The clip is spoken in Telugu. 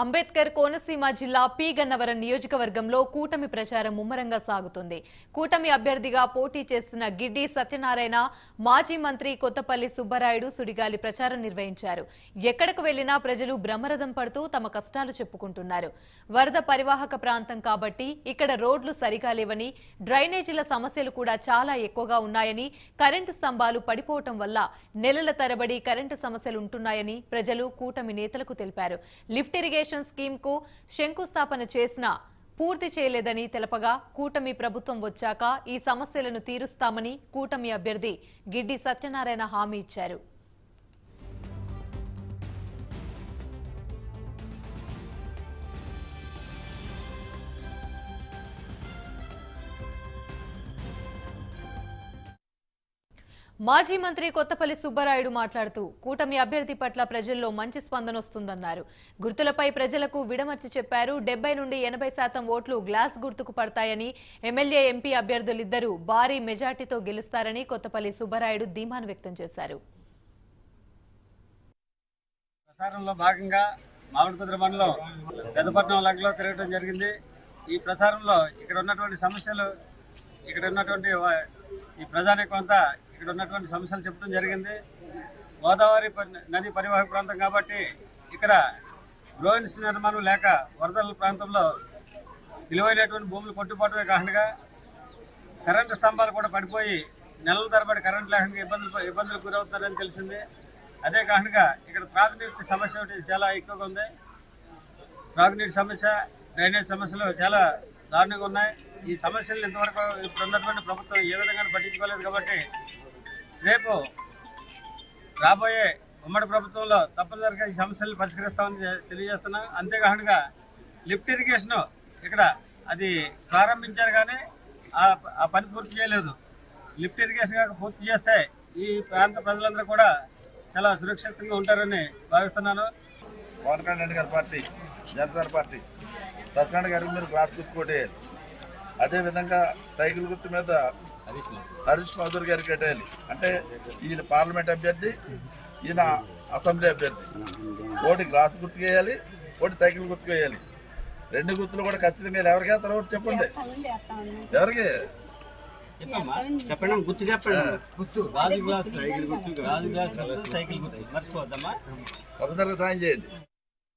అంబేద్కర్ కోనసీమ జిల్లా పి గన్నవరం నియోజకవర్గంలో కూటమి ప్రచారం ముమ్మరంగా సాగుతుంది. కూటమి అభ్యర్థిగా పోటీ చేస్తున్న గిడ్డి సత్యనారాయణ మాజీ మంత్రి కొత్తపల్లి సుబ్బరాయుడు సుడిగాలి ప్రచారం నిర్వహించారు. ఎక్కడకు వెళ్ళినా ప్రజలు బ్రహ్మరథం పడుతూ తమ కష్టాలు చెప్పుకుంటున్నారు. వరద పరివాహక ప్రాంతం కాబట్టి ఇక్కడ రోడ్లు సరిగా లేవని డ్రైనేజీల సమస్యలు కూడా చాలా ఎక్కువగా ఉన్నాయని కరెంటు స్తంభాలు పడిపోవటం వల్ల నెలల తరబడి కరెంటు సమస్యలు ఉంటున్నాయని ప్రజలు కూటమి నేతలకు తెలిపారు. లిఫ్ట్ ఇరిగేషన్ స్కీమ్కు శంకుస్థాపన చేసినా పూర్తి చేయలేదని తెలపగా కూటమి ప్రభుత్వం వచ్చాక ఈ సమస్యలను తీరుస్తామని కూటమి అభ్యర్థి గిడ్డి సత్యనారాయణ హామీ ఇచ్చారు. మాజీ మంత్రి కొత్తపల్లి సుబ్బరాయుడు మాట్లాడుతూ కూటమి అభ్యర్థి పట్ల ప్రజల్లో మంచి స్పందన వస్తుందన్నారు. గుర్తులపై ప్రజలకు విడమర్చి చెప్పారు. డెబ్బై నుండి ఎనభై శాతం ఓట్లు గ్లాస్ గుర్తుకు పడతాయని ఎమ్మెల్యే ఎంపీ అభ్యర్థులిద్దరూ భారీ మెజార్టీతో గెలుస్తారని కొత్తపల్లి సుబ్బరాయుడు ధీమాను వ్యక్తం చేశారు. ప్రచారంలో భాగంగా మామిడికుదురు మండలం పెద్దపట్నం తిరగడం జరిగింది. ఈ ప్రచారంలో ఇక్కడ ఉన్నటువంటి సమస్యలు ఇక్కడ ఉన్నటువంటి ఈ ప్రజానికి కొంత ఇక్కడ ఉన్నటువంటి సమస్యలు చెప్పడం జరిగింది. గోదావరి నది పరివాహక ప్రాంతం కాబట్టి ఇక్కడ గ్రోయిన్స్ నిర్మాణం లేక వరదల ప్రాంతంలో విలువైనటువంటి భూములు కొట్టుపోవటమే కాకుండా కరెంటు స్తంభాలు కూడా పడిపోయి నెలల తరబడి కరెంట్ లేకుండా ఇబ్బందులు ఇబ్బందులకు గురవుతున్నారని తెలిసింది. అదే కారణంగా ఇక్కడ త్రాగునీటి సమస్య ఒకటి చాలా ఎక్కువగా ఉంది. త్రాగునీటి సమస్య డ్రైనేజ్ సమస్యలు చాలా దారుణంగా ఉన్నాయి. ఈ సమస్యలు ఇంతవరకు ఇప్పుడు ఉన్నటువంటి ప్రభుత్వం ఏ విధంగా పట్టించుకోలేదు కాబట్టి రేపు రాబోయే ఉమ్మడి ప్రభుత్వంలో తప్పనిసరిగా ఈ సమస్యలు పరిష్కరిస్తామని తెలియజేస్తున్నా. అంతేకాకుండా లిఫ్ట్ ఇరిగేషన్ ఇక్కడ అది ప్రారంభించారు కానీ ఆ ఆ పూర్తి చేయలేదు. లిఫ్ట్ ఇరిగేషన్ కనుక పూర్తి చేస్తే ఈ ప్రాంత ప్రజలందరూ కూడా చాలా సురక్షితంగా ఉంటారని భావిస్తున్నాను. పవన్ కళ్యాణ్ గారి పార్టీ జనసేన పార్టీ సత్యనారాయణ గారికి మీరు గ్లాస్ గుర్తు కొట్టేయాలి అదేవిధంగా సైకిల్ గుర్తు మీద హరీష్ మధుర్. గారికి కట్టేయాలి అంటే ఈయన పార్లమెంట్ అభ్యర్థి ఈయన అసెంబ్లీ అభ్యర్థి. ఓటు గ్లాస్ గుర్తుకు వేయాలి ఓటు సైకిల్ గుర్తుకు వేయాలి. రెండు గుర్తులు కూడా ఖచ్చితంగా. ఎవరికి వేస్తారు ఓటు చెప్పండి. ఎవరికి? చెప్పండి. గుర్తు చెప్పండి. గుర్తు. రాజు గ్లాస్ సైకిల్ గుర్తు రాజు గ్లాస్ సైకిల్ గుర్తు. తప్పనిసరిగా సాయం చేయండి.